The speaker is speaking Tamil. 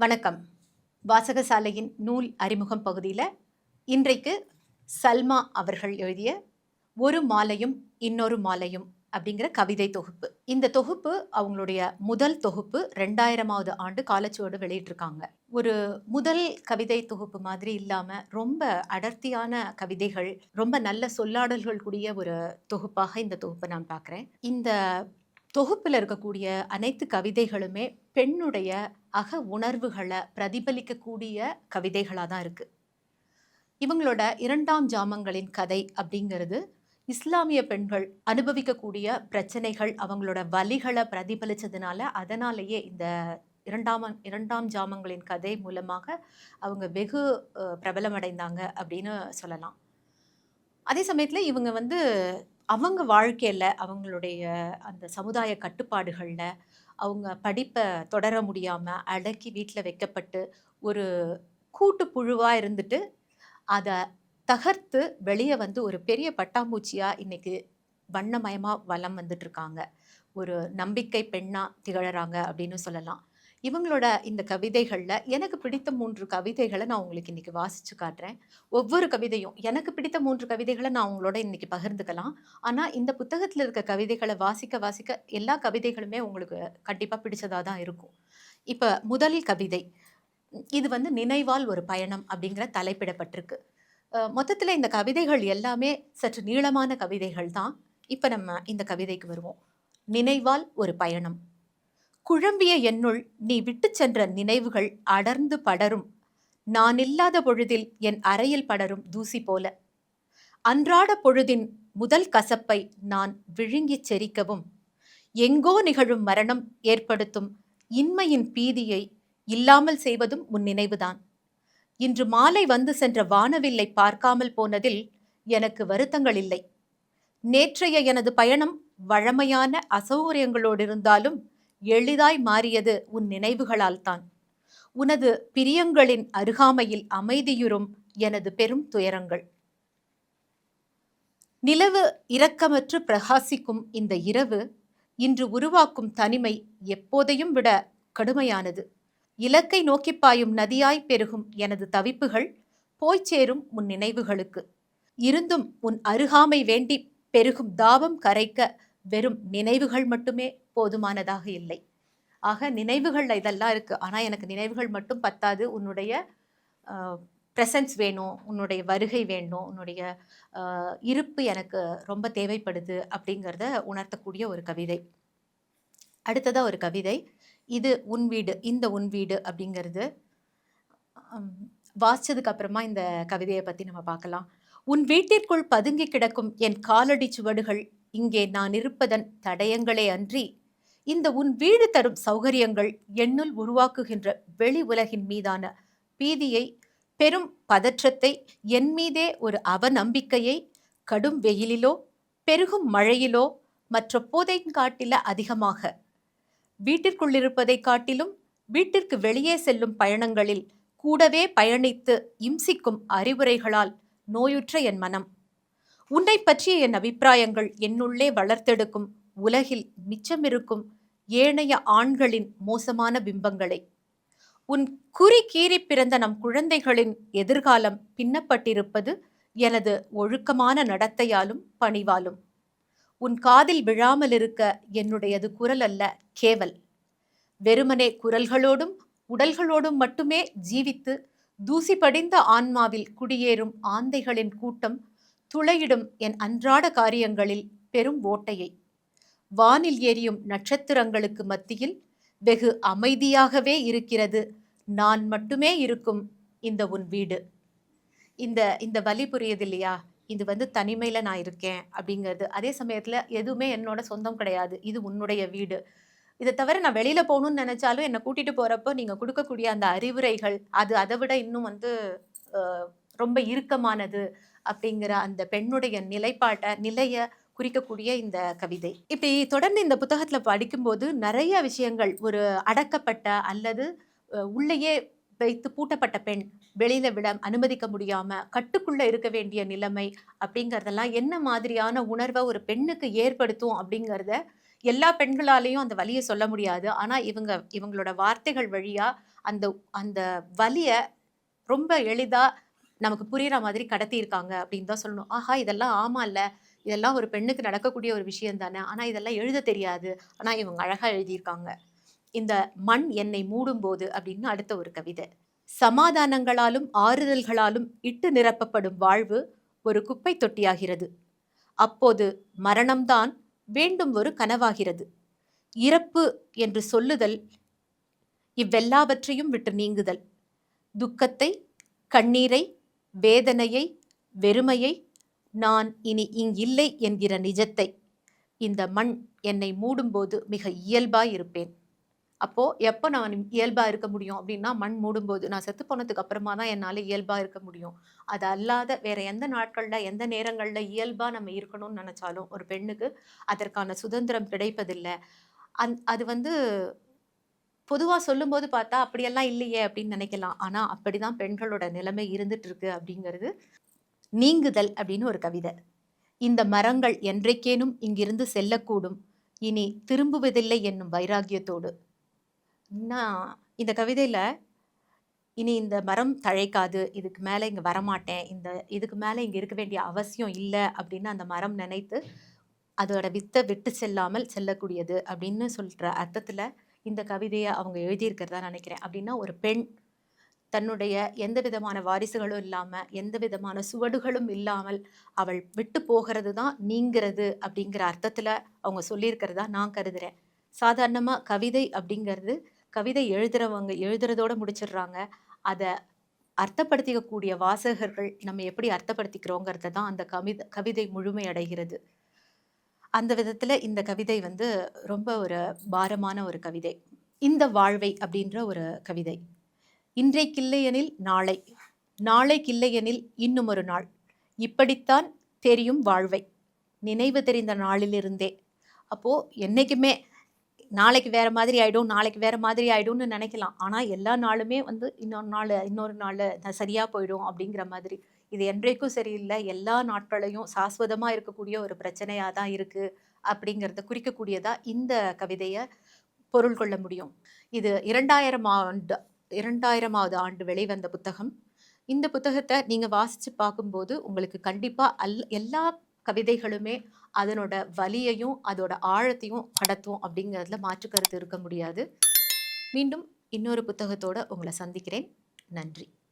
வணக்கம். வாசகசாலையின் நூல் அறிமுகம் பகுதியில் இன்றைக்கு சல்மா அவர்கள் எழுதிய ஒரு மாலையும் இன்னொரு மாலையும் அப்படிங்கிற கவிதை தொகுப்பு. இந்த தொகுப்பு அவங்களுடைய முதல் தொகுப்பு ரெண்டாயிரமாவது ஆண்டு காலச்சுவடு வெளியிட்டிருக்காங்க. ஒரு முதல் கவிதை தொகுப்பு மாதிரி இல்லாமல் ரொம்ப அடர்த்தியான கவிதைகள் ரொம்ப நல்ல சொல்லாடல்கள் கூடிய ஒரு தொகுப்பாக இந்த தொகுப்பை நான் பார்க்குறேன். இந்த தொகுப்பில் இருக்கக்கூடிய அனைத்து கவிதைகளுமே பெண்ணுடைய அக உணர்வுகளை பிரதிபலிக்கக்கூடிய கவிதைகளாக தான் இருக்குது இவங்களோட இரண்டாம் ஜாமங்களின் கதை அப்படிங்கிறது இஸ்லாமிய பெண்கள் அனுபவிக்கக்கூடிய பிரச்சனைகள் அவங்களோட வலிகளை பிரதிபலித்ததுனால அதனாலேயே இந்த இரண்டாம் இரண்டாம் ஜாமங்களின் கதை மூலமாக அவங்க வெகு பிரபலமடைந்தாங்க அப்படின்னு சொல்லலாம். அதே சமயத்தில் இவங்க வந்து அவங்க வாழ்க்கையில் அவங்களுடைய அந்த சமுதாய கட்டுப்பாடுகளில் அவங்க படிப்பை தொடர முடியாமல் அடக்கி வீட்டில் வைக்கப்பட்டு ஒரு கூட்டு புழுவாக இருந்துட்டு அதை தகர்த்து வெளியே வந்து ஒரு பெரிய பட்டாம்பூச்சியாக இன்றைக்கி வண்ணமயமாக வலம் வந்துட்டுருக்காங்க ஒரு நம்பிக்கை பெண்ணாக திகழறாங்க அப்படின்னு சொல்லலாம். இவங்களோட இந்த கவிதைகளில் எனக்கு பிடித்த மூன்று கவிதைகளை நான் உங்களுக்கு இன்றைக்கி வாசித்து காட்டுறேன். ஒவ்வொரு கவிதையும் எனக்கு பிடித்த மூன்று கவிதைகளை நான் உங்களோட இன்றைக்கி பகிர்ந்துக்கலாம். ஆனால் இந்த புத்தகத்தில் இருக்க கவிதைகளை வாசிக்க வாசிக்க எல்லா கவிதைகளுமே உங்களுக்கு கண்டிப்பாக பிடிச்சதாக தான் இருக்கும். இப்போ முதல் கவிதை இது வந்து நினைவால் ஒரு பயணம் அப்படிங்கிற தலைப்பிடப்பட்டிருக்கு. மொத்தத்தில் இந்த கவிதைகள் எல்லாமே சற்று நீளமான கவிதைகள் தான். இப்போ நம்ம இந்த கவிதைக்கு வருவோம். நினைவால் ஒரு பயணம். குழம்பிய என்னுள் நீ விட்டுச் சென்ற நினைவுகள் அடர்ந்து படரும். நான் இல்லாத பொழுதில் என் அறையில் படரும் தூசி போல. அன்றாட பொழுதின் முதல் கசப்பை நான் விழுங்கிச் செரிக்கவும். எங்கோ நிகழும் மரணம் ஏற்படுத்தும் இன்மையின் பீதியை இல்லாமல் செய்வதும் உன் நினைவுதான். இன்று மாலை வந்து சென்ற வானவில்லை பார்க்காமல் போனதில் எனக்கு வருத்தங்கள் இல்லை. நேற்றைய எனது பயணம் வழமையான அசௌகரியங்களோடு இருந்தாலும் எளிதாய் மாறியது உன் நினைவுகளால்தான். உனது பிரியங்களின் அருகாமையில் அமைதியுறும் எனது பெரும் துயரங்கள். நிலவு இரக்கமற்று பிரகாசிக்கும் இந்த இரவு இன்று உருவாக்கும் தனிமை எப்போதையும் விட கடுமையானது. இலக்கை நோக்கி பாயும் நதியாய் பெருகும் எனது தவிப்புகள் போய்ச் சேரும் உன் நினைவுகளுக்கு. இருந்தும் உன் அருகாமை வேண்டி பெருகும் தாபம் கரைக்க வெறும் நினைவுகள் மட்டுமே போதுமானதாக இல்லை. ஆக நினைவுகளில் இதெல்லாம் இருக்குது ஆனால் எனக்கு நினைவுகள் மட்டும் பத்தாது. உன்னுடைய ப்ரெசன்ஸ் வேணும். உன்னுடைய வருகை வேணும். உன்னுடைய இருப்பு எனக்கு ரொம்ப தேவைப்படுது அப்படிங்கிறத உணர்த்தக்கூடிய ஒரு கவிதை. அடுத்ததாக ஒரு கவிதை. இது உன் வீடு இந்த உன் வீடு அப்படிங்கிறது. வாசித்ததுக்கு அப்புறமா இந்த கவிதையை பற்றி நம்ம பார்க்கலாம். உன் வீட்டிற்குள் பதுங்கி கிடக்கும் என் காலடி சுவடுகள் இங்கே நான் இருப்பதன் தடயங்களே அன்றி இந்த உன் வீடு தரும் சௌகரியங்கள் என்னுள் உருவாக்குகின்ற வெளி உலகின் மீதான பீதியை பெரும் பதற்றத்தை என் மீதே ஒரு அவநம்பிக்கையை கடும் வெயிலிலோ பெருகும் மழையிலோ மற்ற போதைங்காட்டில அதிகமாக. வீட்டிற்குள்ளிருப்பதைக் காட்டிலும் வீட்டிற்கு வெளியே செல்லும் பயணங்களில் கூடவே பயணித்து இம்சிக்கும் அறிவுரைகளால் நோயுற்ற என் மனம். உன்னை பற்றிய என் அபிப்பிராயங்கள் என்னுள்ளே வளர்த்தெடுக்கும் உலகில் மிச்சமிருக்கும் ஏனைய ஆண்களின் மோசமான பிம்பங்களை. உன் குறி கீறி பிறந்த நம் குழந்தைகளின் எதிர்காலம் பின்னப்பட்டிருப்பது எனது ஒழுக்கமான நடத்தையாலும் பணிவாலும். உன் காதில் விழாமல் இருக்க என்னுடையது குரல் அல்ல கேவல். வெறுமனே குரல்களோடும் உடல்களோடும் மட்டுமே ஜீவித்து தூசி படிந்த ஆன்மாவில் குடியேறும் ஆந்தைகளின் கூட்டம் துளையிடும் என் அன்றாட காரியங்களில் பெரும் ஓட்டையை. வானில் எரியும் நட்சத்திரங்களுக்கு மத்தியில் வெகு அமைதியாகவே இருக்கிறது. நான் மட்டுமே இருக்கும் இந்த உன் வீடு. இந்த இந்த வலி புரியுது இல்லையா? இது வந்து தனிமையில் நான் இருக்கேன் அப்படிங்கிறது. அதே சமயத்தில் எதுவுமே என்னோட சொந்தம் கிடையாது. இது உன்னுடைய வீடு. இதை தவிர நான் வெளியில் போகணும்னு நினச்சாலும் என்னை கூட்டிகிட்டு போகிறப்போ நீங்கள் கொடுக்கக்கூடிய அந்த அறிவுரைகள் அது அதை விட இன்னும் வந்து ரொம்ப இறுக்கமானது. அப்படிங்கிற அந்த பெண்ணுடைய நிலைப்பாட்டை நிலைய குறிக்கக்கூடிய இந்த கவிதை. இப்படி தொடர்ந்து இந்த புத்தகத்தில் படிக்கும்போது நிறைய விஷயங்கள் ஒரு அடக்கப்பட்ட அல்லது உள்ளேயே வைத்து பூட்டப்பட்ட பெண் வெளியில விட அனுமதிக்க முடியாம கட்டுக்குள்ள இருக்க வேண்டிய நிலைமை அப்படிங்கறதெல்லாம் என்ன மாதிரியான உணர்வை ஒரு பெண்ணுக்கு ஏற்படுத்தும் அப்படிங்கிறத எல்லா பெண்களாலேயும் அந்த வலியை சொல்ல முடியாது. ஆனால் இவங்க இவங்களோட வார்த்தைகள் வழியாக அந்த அந்த வலியை ரொம்ப எளிதாக நமக்கு புரிகிற மாதிரி கடத்தியிருக்காங்க அப்படின்னு தான் சொல்லணும். ஆஹா! இதெல்லாம் ஆமா இல்லை இதெல்லாம் ஒரு பெண்ணுக்கு நடக்கக்கூடிய ஒரு விஷயம் தானே. ஆனா இதெல்லாம் எழுத தெரியாது. ஆனா இவங்க அழகா எழுதியிருக்காங்க. இந்த "மண் என்னை மூடும்போது" அப்படின்னு அடுத்த ஒரு கவிதை. சமாதானங்களாலும், ஆறுதல்களாலும் இட்டு நிரப்பப்படும் வாழ்வு ஒரு குப்பை தொட்டியாகிறது. அப்போது மரணம்தான் வேண்டும் ஒரு கனவாகிறது. இறப்பு என்று சொல்லுதல் இவ்வெல்லாவற்றையும் விட்டு நீங்குதல். துக்கத்தை, கண்ணீரை, வேதனையை, வெறுமையை, நான் இனி இங்கில்லை என்கிற நிஜத்தை. இந்த மண் என்னை மூடும்போது மிக இயல்பாக இருப்பேன். அப்போது எப்போ நான் இயல்பாக இருக்க முடியும் அப்படின்னா, மண் மூடும்போது. நான் செத்து போனதுக்கு அப்புறமா தான் என்னால் இயல்பாக இருக்க முடியும். அது அல்லாத வேறு எந்த நாட்களில் எந்த நேரங்களில் இயல்பாக நம்ம இருக்கணும்னு நினச்சாலும் ஒரு பெண்ணுக்கு அதற்கான சுதந்திரம் கிடைப்பதில்லை அந் அது வந்து பொதுவாக சொல்லும்போது பார்த்தா, அப்படியெல்லாம் இல்லையே அப்படின்னு நினைக்கலாம் ஆனால் அப்படி தான் பெண்களோட நிலைமை இருந்துட்டு இருக்கு அப்படிங்கிறது. நீங்குதல் அப்படின்னு ஒரு கவிதை. இந்த மரங்கள் என்றைக்கேனும் இங்கிருந்து செல்லக்கூடும். இனி திரும்புவதில்லை என்னும் வைராகியத்தோடு நான் இந்த கவிதையில் இனி இந்த மரம் தழைக்காது. இதுக்கு மேலே இங்கே வரமாட்டேன். இந்த இதுக்கு மேலே இங்கே இருக்க வேண்டிய அவசியம் இல்லை அப்படின்னு அந்த மரம் நினைத்து, அதோட வித்தை விட்டு செல்லாமல் செல்லக்கூடியது அப்படின்னு சொல்கிற அர்த்தத்தில் இந்த கவிதையை அவங்க எழுதியிருக்கிறதா நினைக்கிறேன் அப்படின்னா ஒரு பெண் தன்னுடைய எந்த விதமான வாரிசுகளும் இல்லாமல் எந்த விதமான சுவடுகளும் இல்லாமல் அவள் விட்டு போகிறது தான் நீங்கிறது அப்படிங்கிற அர்த்தத்தில் அவங்க சொல்லியிருக்கிறதா நான் கருதுகிறேன் சாதாரணமாக கவிதை அப்படிங்கிறது, கவிதை எழுதுறவங்க எழுதுறதோடு முடிச்சிடுறாங்க. அதை அர்த்தப்படுத்திக்கக்கூடிய வாசகர்கள் நம்ம எப்படி அர்த்தப்படுத்திக்கிறோங்கிறத தான் அந்த கவித கவிதை முழுமையடைகிறது அந்த விதத்தில் இந்த கவிதை வந்து ரொம்ப ஒரு பாரமான ஒரு கவிதை. "இந்த வாழ்வை" அப்படின்ற ஒரு கவிதை. "இன்றைக்கில்லையெனில் நாளை, நாளைக்கில்லையெனில் இன்னுமொரு நாள். இப்படித்தான் தெரியும் வாழ்வை, நினைவு தெரிந்த நாளிலிருந்தே." அப்போது என்னைக்குமே நாளைக்கு வேற மாதிரி ஆயிடும், நாளைக்கு வேற மாதிரி ஆயிடும்னு நினைக்கலாம் ஆனால் எல்லா நாளுமே வந்து இன்னொரு நாள் இன்னொரு நாள் சரியாக போயிடும் அப்படிங்கிற மாதிரி. இது என்றைக்கும் சரியில்லை எல்லா நாட்களையும் சாஸ்வதமாக இருக்கக்கூடிய ஒரு பிரச்சனையாக தான் இருக்குது அப்படிங்கிறத குறிக்கக்கூடியதா இந்த கவிதையை பொருள் கொள்ள முடியும். இது 2000 ஆண்டு 2000வது ஆண்டு வெளிவந்த புத்தகம். இந்த புத்தகத்தை நீங்கள் வாசித்து பார்க்கும்போது, உங்களுக்கு கண்டிப்பாக அல் எல்லா கவிதைகளுமே அதனோட வலியையும், அதோட ஆழத்தையும் கடத்தும் அப்படிங்கிறதுல மாற்று கருத்து இருக்க முடியாது. மீண்டும் இன்னொரு புத்தகத்தோட உங்களை சந்திக்கிறேன். நன்றி.